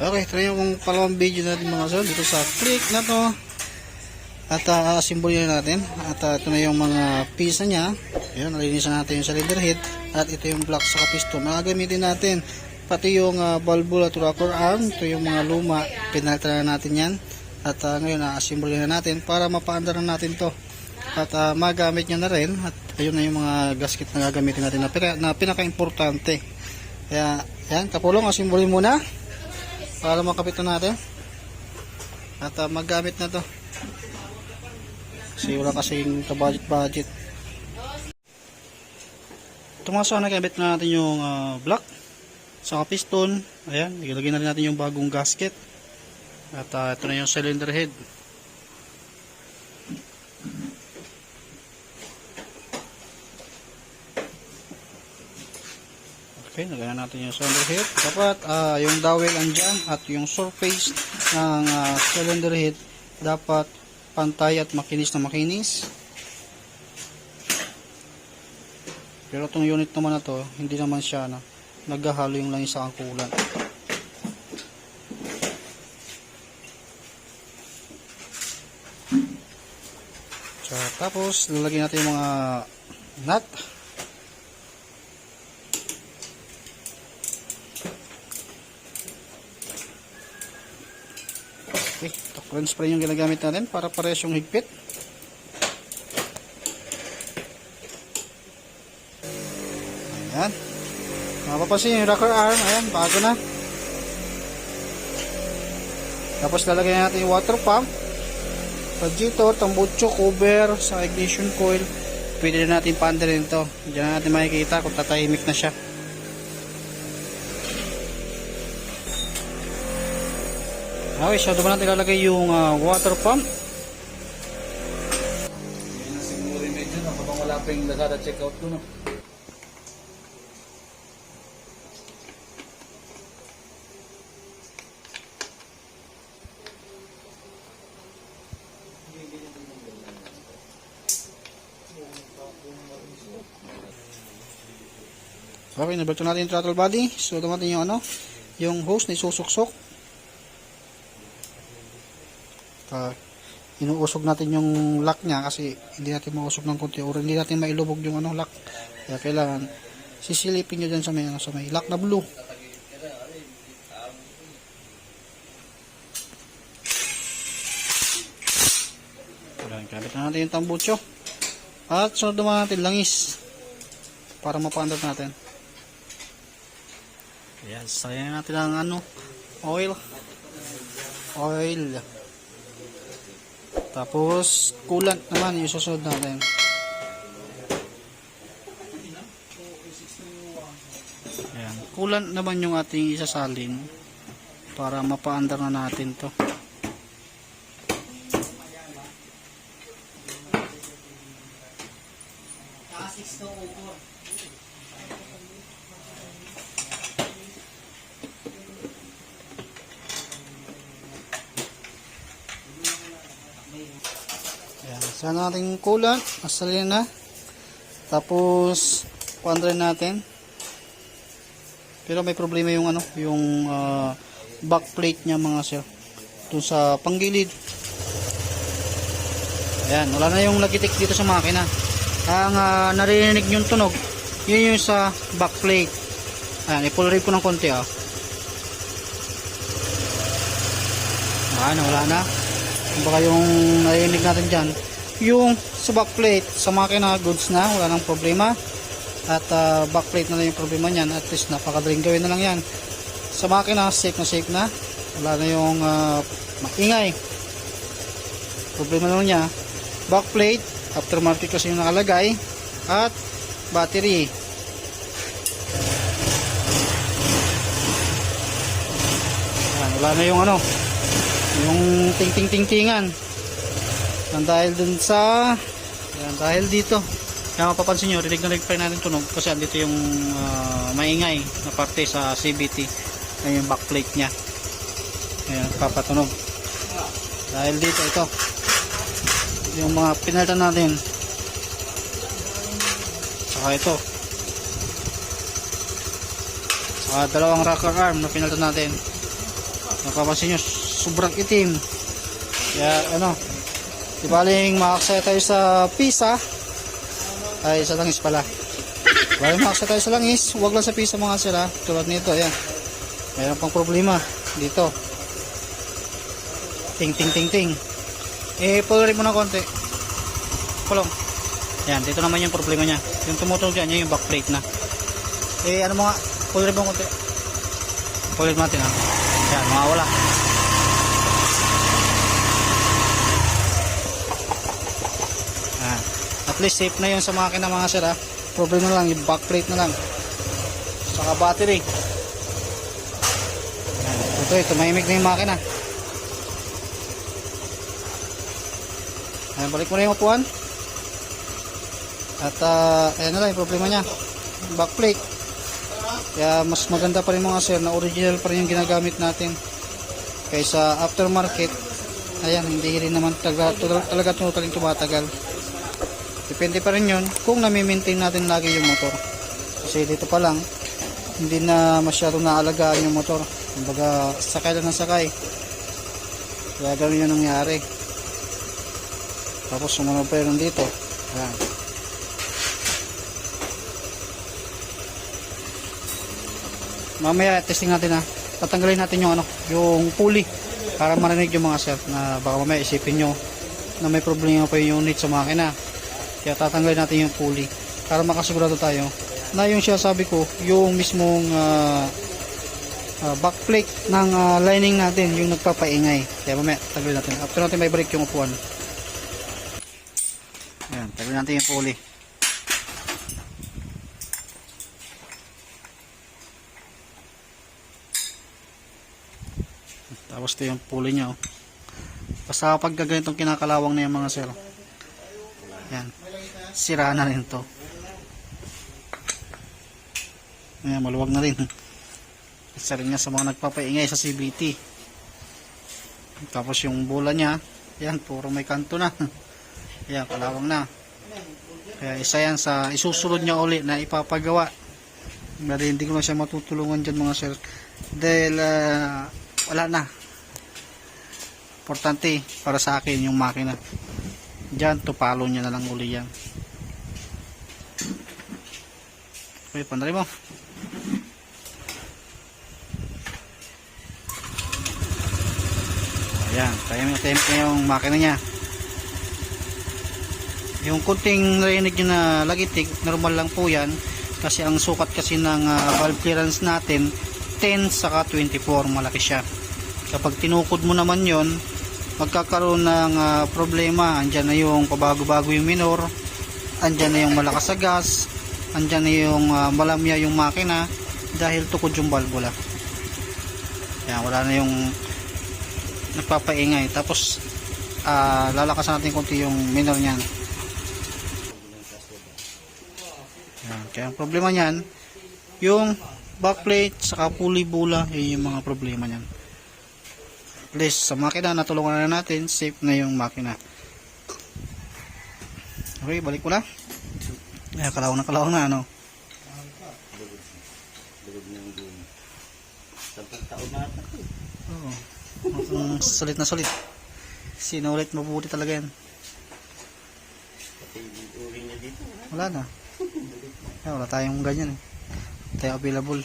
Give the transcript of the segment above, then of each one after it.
Okay, na yung pangalawang video natin mga sir dito sa click na to. At uh, asimbolin natin. At uh, ito na yung mga pisa niya. Ayan, nalinisan natin yung cylinder head. At ito yung block sa piston. Nakagamitin natin pati yung uh, valvula at rocker arm. Ito yung mga luma. Pinalta na natin yan. At uh, ngayon, asimbolin na natin para mapaandar na natin to. At uh, magamit niya na rin. At ayun na yung mga gasket na gagamitin natin na, pina- na pinaka-importante. Kaya, yan, kapulong, asimbolin muna para makapit na natin. At uh, maggamit na to. Kasi wala kasing budget budget ito mga sana kabit na natin yung uh, block. Sa piston. Ayan ilagay na rin natin yung bagong gasket. At uh, ito na yung cylinder head Okay, lagyan na natin yung cylinder head. Dapat ah, yung dowel andyan at yung surface ng ah, cylinder head dapat pantay at makinis na makinis. Pero itong unit naman na to, hindi naman siya na naghahalo yung langis sa angkulan. So, tapos lalagyan natin yung mga nut. Clean spray yung ginagamit natin para parehas yung higpit. Ayan. Mapapansin yung rocker arm, ayan, bago na. Tapos lalagyan natin yung water pump, radiator, tambucho, cover, sa ignition coil. Pwede na natin paandarin ito. Diyan na natin makikita kung tatahimik na siya. Okay, so doon natin ilalagay yung ah, water pump. Yan ang siguro medyo no, habang wala pa yung Lazada checkout ko no. Okay, nabalto natin yung throttle body. So, natin yung ano, yung hose na isusuksok. Uh, inuusog natin yung lock niya kasi hindi natin mausog ng konti or hindi natin mailubog yung ano lock. Kaya kailangan sisilipin nyo dyan sa may, ano, sa may lock na blue. Kabit na natin yung tambucho. At sunod naman natin langis para mapandar natin. Ayan, sayang natin ang ano, oil. Oil. Tapos, coolant naman yung susunod natin. Ayan, coolant naman yung ating isasalin para mapaandar na natin to. Ayan, saan natin yung coolant, asalin na. Tapos, paandrin natin. Pero may problema yung ano, yung ah, backplate niya mga sir. Doon sa panggilid. Ayan, wala na yung lagitik dito sa makina. Ang ah, narinig yung tunog, yun yung sa backplate. Ayan, i-pull rate ko ng konti ah. Ayan, wala na. Baka yung narinig natin dyan, yung sa backplate, sa makina goods na, wala nang problema. At ah, backplate na lang yung problema niyan. At least napakadaling gawin na lang yan. Sa makina, safe na safe na. Wala na yung ah, maingay. Problema naman niya, backplate, aftermarket kasi yung nakalagay, at battery. Wala na yung ano, yung ting-ting-ting-tingan. Yan dahil dun sa, yan dahil dito. Kaya mapapansin nyo, rinig na rinig pa rin natin tunog kasi andito yung ah, maingay na parte sa CBT. Ayan yung backplate niya. Ayan, papatunog. Dahil dito, ito. Yung mga pinalitan natin. Saka ito. Saka dalawang rocker arm na pinalitan natin. napapansin nyo sobrang itim kaya ano di baling makaksaya tayo sa pisa ay sa langis pala. Baling makaksaya tayo sa langis huwag lang sa pisa mga sila tulad nito ayan. Mayroon pang problema dito. Ting ting ting ting. Eh pulari mo na konti. Kulong. Yan dito naman yung problema niya. Yung tumutunog dyan yun yung backplate na. Eh ano mga pulari mo konti. Ulit natin ha. Yan, mawawala. Yan. At least safe na yun sa makina mga sir ha. Problem na lang, yung backplate na lang. Saka battery. Ito eh, tumahimik na yung makina. Ayan, balik mo na yung upuan. At uh, ayan na lang yung problema niya. Backplate. Kaya mas maganda pa rin mga sir na original pa rin yung ginagamit natin kaysa aftermarket. Ayan, hindi rin naman talaga, talaga tutaling tumatagal. Depende pa rin yun kung nami-maintain natin lagi yung motor. Kasi dito pa lang, hindi na masyadong naalagaan yung motor. Kumbaga, sakay lang ng sakay. Kaya ganun yung nangyari. Tapos sumunod pa yun dito. Ayan. mamaya testing natin ha tatanggalin natin yung ano yung pulley para marinig yung mga sir na baka mamaya isipin nyo na may problema pa yung unit sa makina kaya tatanggalin natin yung pulley para makasigurado tayo na yung siya sabi ko yung mismong uh, uh, backplate ng uh, lining natin yung nagpapaingay kaya mamaya tanggalin natin after natin may break yung upuan yan tanggalin natin yung pulley Tapos ito yung pulley niya. Oh. Basta kapag ganitong kinakalawang na yung mga sir. Yan. Sira na rin to. Ayan, maluwag na rin. Isa rin nga sa mga nagpapaingay sa CBT. Tapos yung bola niya, yan, puro may kanto na. Ayan, kalawang na. Kaya isa yan sa isusunod niya uli na ipapagawa. Dahil hindi ko na siya matutulungan dyan mga sir. Dahil ah, wala na importante para sa akin yung makina dyan tupalo niya na lang uli yan okay pandarin mo. Ayan tayo tayo yung makina niya. Yung kunting narinig nyo na lagitik normal lang po yan. Kasi ang sukat kasi ng ah, valve clearance natin 10 saka 24 malaki siya. Kapag tinukod mo naman yon magkakaroon ng ah, problema. Andyan na yung pabago-bago yung minor andyan na yung malakas sa gas andyan na yung ah, malamya yung makina dahil tukod yung valvula kaya wala na yung nagpapaingay. Tapos ah, lalakasan natin konti yung minor niyan. Yan. kaya ang problema niyan yung backplate saka pulley bula yun yung mga problema niyan. At least sa makina natulungan na natin safe na yung makina. Okay balik ko na ay kalawang na kalawang na ano? Oo. Ang sulit na sulit. Sinulit mabuti talaga yan. Wala na. Ay, wala tayong ganyan eh. Tayo available.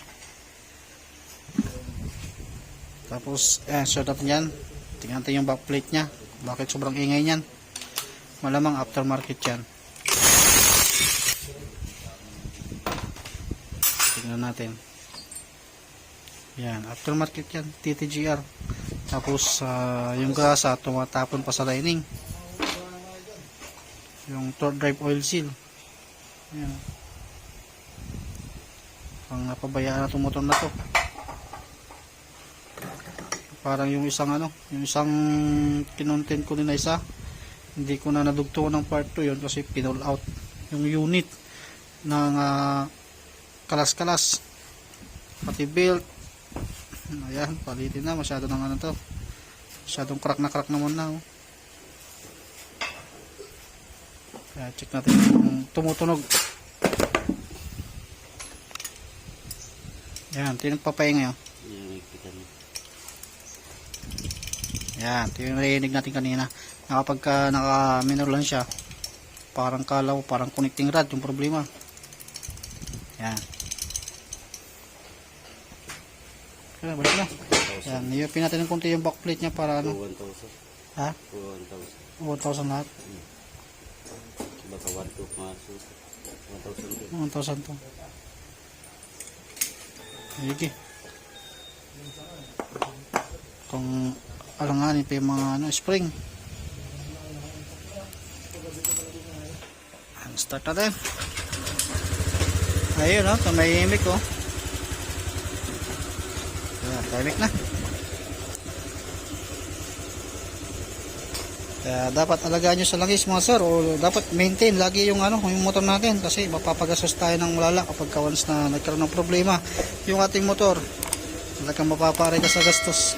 Tapos eh short natin yan tingnan natin yung backplate nya bakit sobrang ingay nyan malamang aftermarket yan tingnan natin. Yan aftermarket yan TTGR tapos ah, yung grasa tumatapon pa sa lining. Yung torque drive oil seal. Yan. Ang napabayaan na itong na to. Parang yung isang ano yung isang kinontent ko din na isa hindi ko na nadugtungan ng part 2 yun kasi pinol out yung unit ng ah, kalas-kalas pati belt ayan palitin na masyado ng ano to masyadong crack na crack naman na oh. kaya check natin yung tumutunog Yan, tinagpapay ngayon. Yan, ito yung narinig natin kanina. Na kapag ka naka-minor lang siya, parang kalaw, parang connecting rod yung problema. Yan. Kaya, balik na. Yan, iyupin natin ng konti yung backplate niya para ano. 1,000. Ha? 1,000. 1,000 lahat. Baka 1,200 masuk. 1,000 din. 1,000 to. Sige. Kung alanganin pa yung mga ano, spring. Ayan, Start natin. Ayun, oh, tumahimik, oh. Ayan, tahimik na. Kaya dapat alagaan nyo sa langis mga sir o dapat maintain lagi yung ano yung motor natin kasi mapapagastos tayo ng malala kapag ka once na nagkaroon ng problema yung ating motor talagang mapapare ka sa gastos